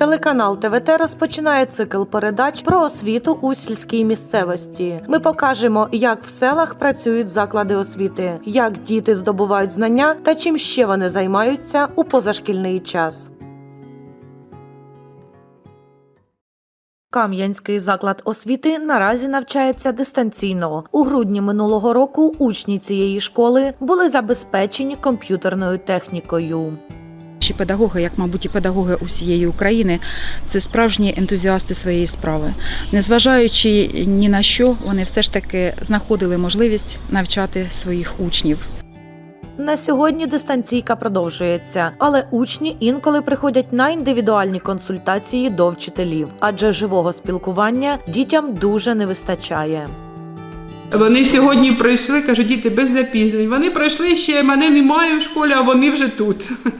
Телеканал ТВТ розпочинає цикл передач про освіту у сільській місцевості. Ми покажемо, як в селах працюють заклади освіти, як діти здобувають знання та чим ще вони займаються у позашкільний час. Кам'янський заклад освіти наразі навчається дистанційно. У грудні минулого року учні цієї школи були забезпечені комп'ютерною технікою. Наші педагоги, як мабуть, і педагоги усієї України, це справжні ентузіасти своєї справи. Незважаючи ні на що, вони все ж таки знаходили можливість навчати своїх учнів. На сьогодні дистанційка продовжується, але учні інколи приходять на індивідуальні консультації до вчителів, адже живого спілкування дітям дуже не вистачає. Вони сьогодні прийшли, кажуть, діти без запізнень. Вони пройшли ще, мене немає в школі, а вони вже тут.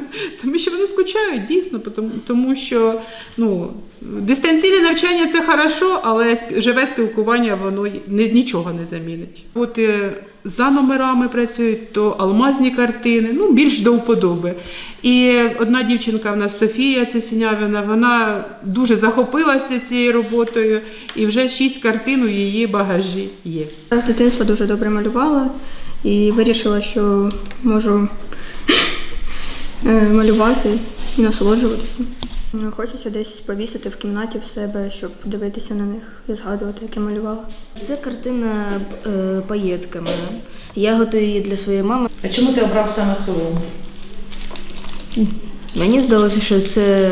Тому що вони скучають дійсно, тому, що ну, дистанційне навчання це хорошо, але живе спілкування воно нічого не замінить. От е, за номерами працюють, то алмазні картини, ну більш до вподоби. І одна дівчинка в нас Софія Цесінявіна, вона дуже захопилася цією роботою, і вже шість картин у її багажі є. Я з дитинства дуже добре малювала і вирішила, що можу е, малювати і насолоджуватися. Ну, Хочеться десь повісити в кімнаті в себе, щоб дивитися на них і згадувати, як я малювала. Це картина е, паєтками. Я готую її для своєї мами. А чому ти обрав саме село? Мені здалося, що це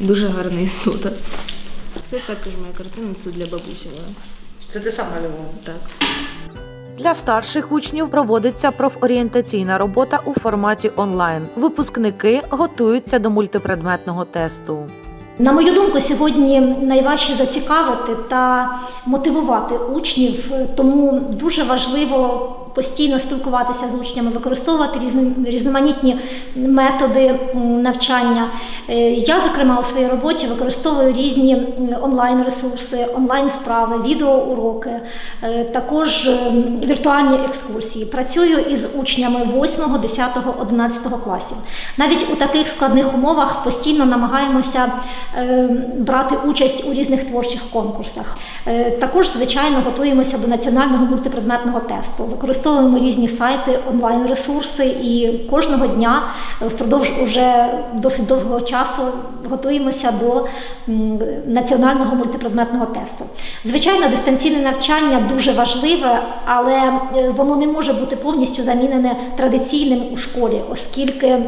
дуже гарна істота. Це також моя картина, це для бабусі. Це ти сам малював? Так. Для старших учнів проводиться профорієнтаційна робота у форматі онлайн. Випускники готуються до мультипредметного тесту. На мою думку, сьогодні найважче зацікавити та мотивувати учнів, тому дуже важливо постійно спілкуватися з учнями, використовувати різноманітні методи навчання. Е, Я, зокрема, у своїй роботі використовую різні онлайн-ресурси, онлайн-вправи, відеоуроки, е, також віртуальні екскурсії. Працюю із учнями 8, 10, 11 класів. Навіть у таких складних умовах постійно намагаємося е, брати участь у різних творчих конкурсах. Е, Також, звичайно, готуємося до національного мультипредметного тесту. Використовуємо різні сайти, онлайн-ресурси і кожного дня е, впродовж уже досить довгого часу готуємося до національного мультипредметного тесту. Звичайно, дистанційне навчання дуже важливе, але е, воно не може бути повністю замінене традиційним у школі, оскільки.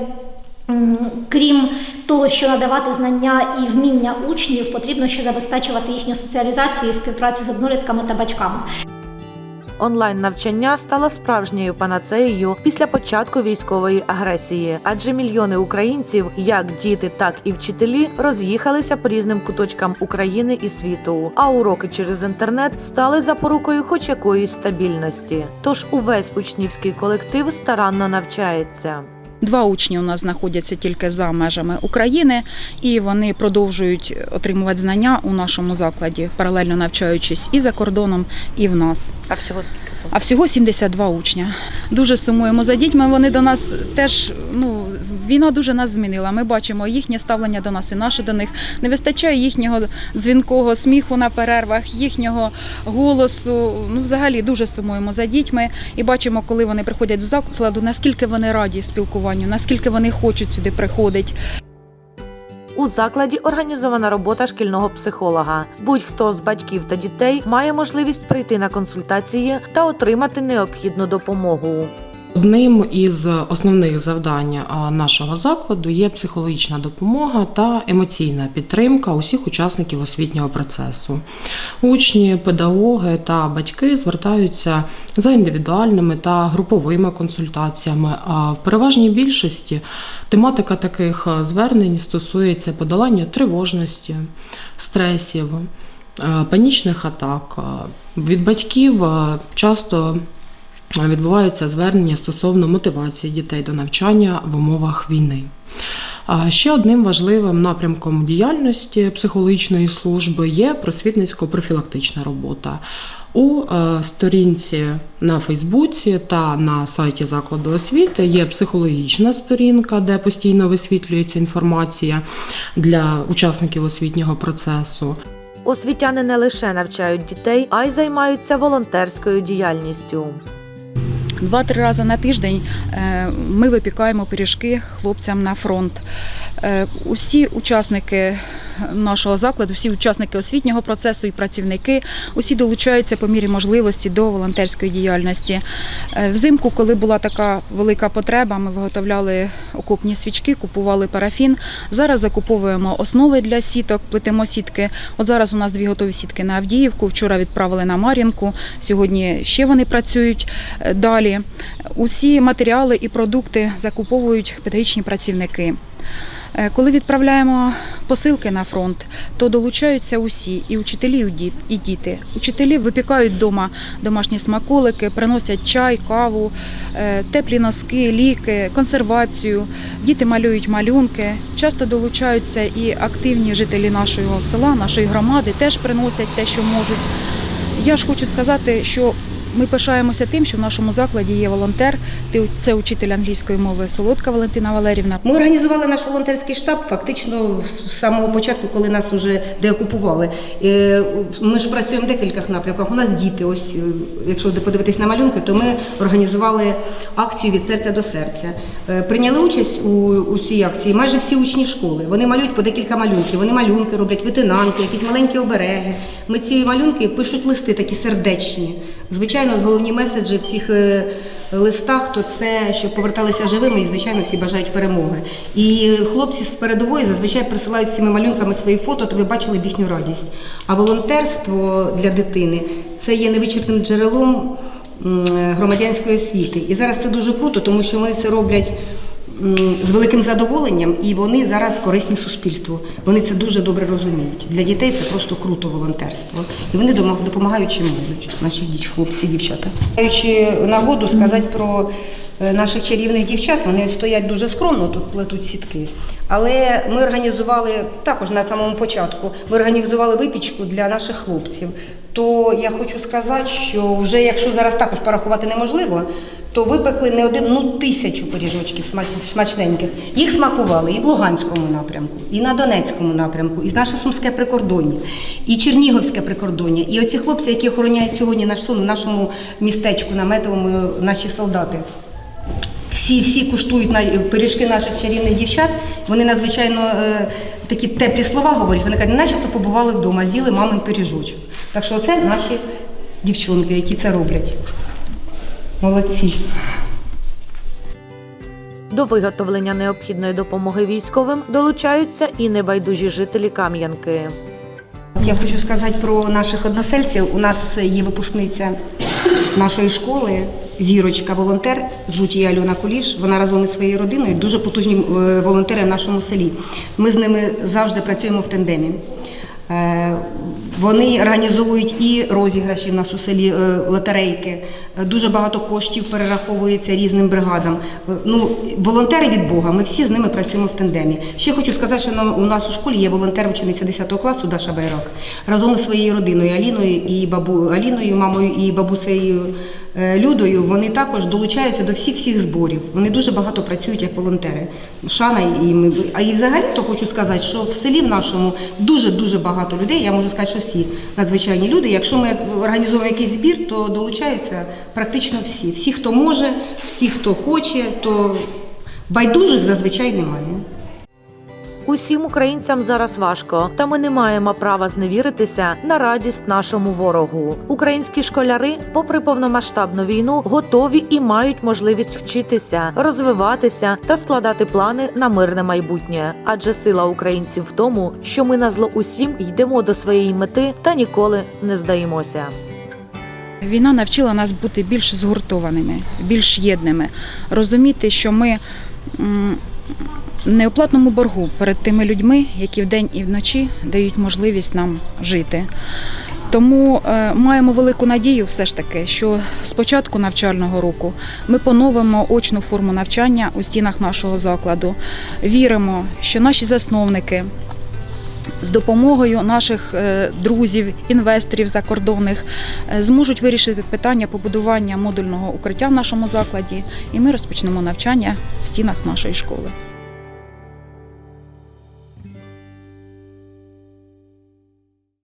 Крім того, що надавати знання і вміння учнів, потрібно ще забезпечувати їхню соціалізацію і співпрацю з однолітками та батьками. Онлайн навчання стало справжньою панацеєю після початку військової агресії, адже мільйони українців, як діти, так і вчителі, роз'їхалися по різним куточкам України і світу. А уроки через інтернет стали запорукою хоч якоїсь стабільності. Тож увесь учнівський колектив старанно навчається. Два учні у нас знаходяться тільки за межами України, і вони продовжують отримувати знання у нашому закладі, паралельно навчаючись і за кордоном, і в нас. А всього скільки? А всього 72 учня. Дуже сумуємо за дітьми. Вони до нас теж ну війна дуже нас змінила. Ми бачимо їхнє ставлення до нас і наше до них. Не вистачає їхнього дзвінкого сміху на перервах, їхнього голосу. Ну, взагалі дуже сумуємо за дітьми і бачимо, коли вони приходять з закладу, наскільки вони раді спілкуванню, наскільки вони хочуть сюди приходити. У закладі організована робота шкільного психолога. Будь-хто з батьків та дітей має можливість прийти на консультації та отримати необхідну допомогу. Одним із основних завдань нашого закладу є психологічна допомога та емоційна підтримка усіх учасників освітнього процесу. Учні, педагоги та батьки звертаються за індивідуальними та груповими консультаціями. А в переважній більшості тематика таких звернень стосується подолання тривожності, стресів, панічних атак. Від батьків часто відбуваються звернення стосовно мотивації дітей до навчання в умовах війни. Ще одним важливим напрямком діяльності психологічної служби є просвітницько-профілактична робота. У е, сторінці на Фейсбуці та на сайті закладу освіти є психологічна сторінка, де постійно висвітлюється інформація для учасників освітнього процесу. Освітяни не лише навчають дітей, а й займаються волонтерською діяльністю. Два-три рази на тиждень е, ми випікаємо пиріжки хлопцям на фронт. Е, Усі учасники нашого закладу, всі учасники освітнього процесу і працівники, усі долучаються по мірі можливості до волонтерської діяльності. Е, Взимку, коли була така велика потреба, ми виготовляли окопні свічки, купували парафін. Зараз закуповуємо основи для сіток, плетемо сітки. От зараз у нас дві готові сітки на Авдіївку. Вчора відправили на Мар'їнку. Сьогодні ще вони працюють е, далі. Усі матеріали і продукти закуповують педагогічні працівники. Е, Коли відправляємо посилки на фронт, то долучаються усі, і учителі, і діти. Учителі випікають вдома домашні смаколики, приносять чай, каву, е, теплі носки, ліки, консервацію. Діти малюють малюнки. Часто долучаються і активні жителі нашого села, нашої громади теж приносять те, що можуть. Я ж хочу сказати, що ми пишаємося тим, що в нашому закладі є волонтер. Ти- Це учитель англійської мови Солодка Валентина Валерівна. Ми організували наш волонтерський штаб фактично з самого початку, коли нас вже деокупували. Е, Ми ж працюємо в декількох напрямках. У нас діти. Ось, е, якщо подивитись на малюнки, то ми організували акцію від серця до серця. Е, Прийняли участь у, у цій акції майже всі учні школи. Вони малюють по декілька малюнків. Вони малюнки роблять, витинанки, якісь маленькі обереги. Ми ці малюнки пишуть листи, такі сердечні. Звичайно, з головні меседжі в цих е, листах, то це щоб поверталися живими, і звичайно всі бажають перемоги. І хлопці з передової зазвичай присилають з цими малюнками свої фото, то ви бачили б їхню радість. А волонтерство для дитини це є невичерпним джерелом громадянської освіти. І зараз це дуже круто, тому що вони це роблять. З великим задоволенням, і вони зараз корисні суспільству. Вони це дуже добре розуміють. Для дітей це просто круто волонтерство. І вони допомагають чим можуть, наші хлопці, дівчата. Маючи нагоду сказати про е, наших чарівних дівчат, вони стоять дуже скромно, тут плетуть сітки. Але ми організували також на самому початку. Ми організували випічку для наших хлопців. То я хочу сказати, що вже якщо зараз також порахувати неможливо, то випекли не один, ну тисячу пиріжочків смачненьких. Їх смакували і в Луганському напрямку, і на Донецькому напрямку, і наше Сумське прикордоння, і Чернігівське прикордоння. І оці хлопці, які охороняють сьогодні наш сон в нашому містечку наметовому, наші солдати. Всі всі куштують на пиріжки наших чарівних дівчат. Вони надзвичайно е, такі теплі слова говорять. Вони кажуть, начебто побували вдома, з'їли мамин пиріжочок. Так що це наші дівчонки, які це роблять. Молодці. До виготовлення необхідної допомоги військовим долучаються і небайдужі жителі Кам'янки. Я хочу сказати про наших односельців. У нас є випускниця нашої школи, зірочка, волонтер, звуть її Альона Куліш. Вона разом із своєю родиною дуже потужні е, волонтери в нашому селі. Ми з ними завжди працюємо в тандемі. Е, Вони організовують і розіграші в нас у селі е, лотерейки. Е, Дуже багато коштів перераховується різним бригадам. Ну, волонтери від Бога. Ми всі з ними працюємо в тандемі. Ще хочу сказати, що у нас у школі є волонтер учениця 10 класу Даша Байрак разом із своєю родиною Аліною і бабу Аліною, мамою і бабусею Людою. Вони також долучаються до всіх всіх зборів. Вони дуже багато працюють як волонтери. Шана і ми. А і взагалі то хочу сказати, що в селі в нашому дуже дуже багато людей. Я можу сказати, що всі надзвичайні люди. Якщо ми організуємо якийсь збір, то долучаються практично всі. Всі, хто може, всі, хто хоче, то байдужих зазвичай немає. Усім українцям зараз важко, та ми не маємо права зневіритися на радість нашому ворогу. Українські школяри, попри повномасштабну війну, готові і мають можливість вчитися, розвиватися та складати плани на мирне майбутнє. Адже сила українців в тому, що ми на зло усім йдемо до своєї мети та ніколи не здаємося. Війна навчила нас бути більш згуртованими, більш єдними, розуміти, що ми неоплатному боргу перед тими людьми, які вдень і вночі дають можливість нам жити. Тому е, маємо велику надію, все ж таки, що з початку навчального року ми поновимо очну форму навчання у стінах нашого закладу. Віримо, що наші засновники з допомогою наших е, друзів, інвесторів закордонних е, зможуть вирішити питання побудування модульного укриття в нашому закладі, і ми розпочнемо навчання в стінах нашої школи.